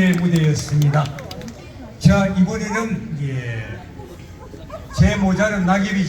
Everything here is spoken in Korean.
오랜만의 무대였습니다. 자 이번에는 예, 제 모자는 낙엽이지.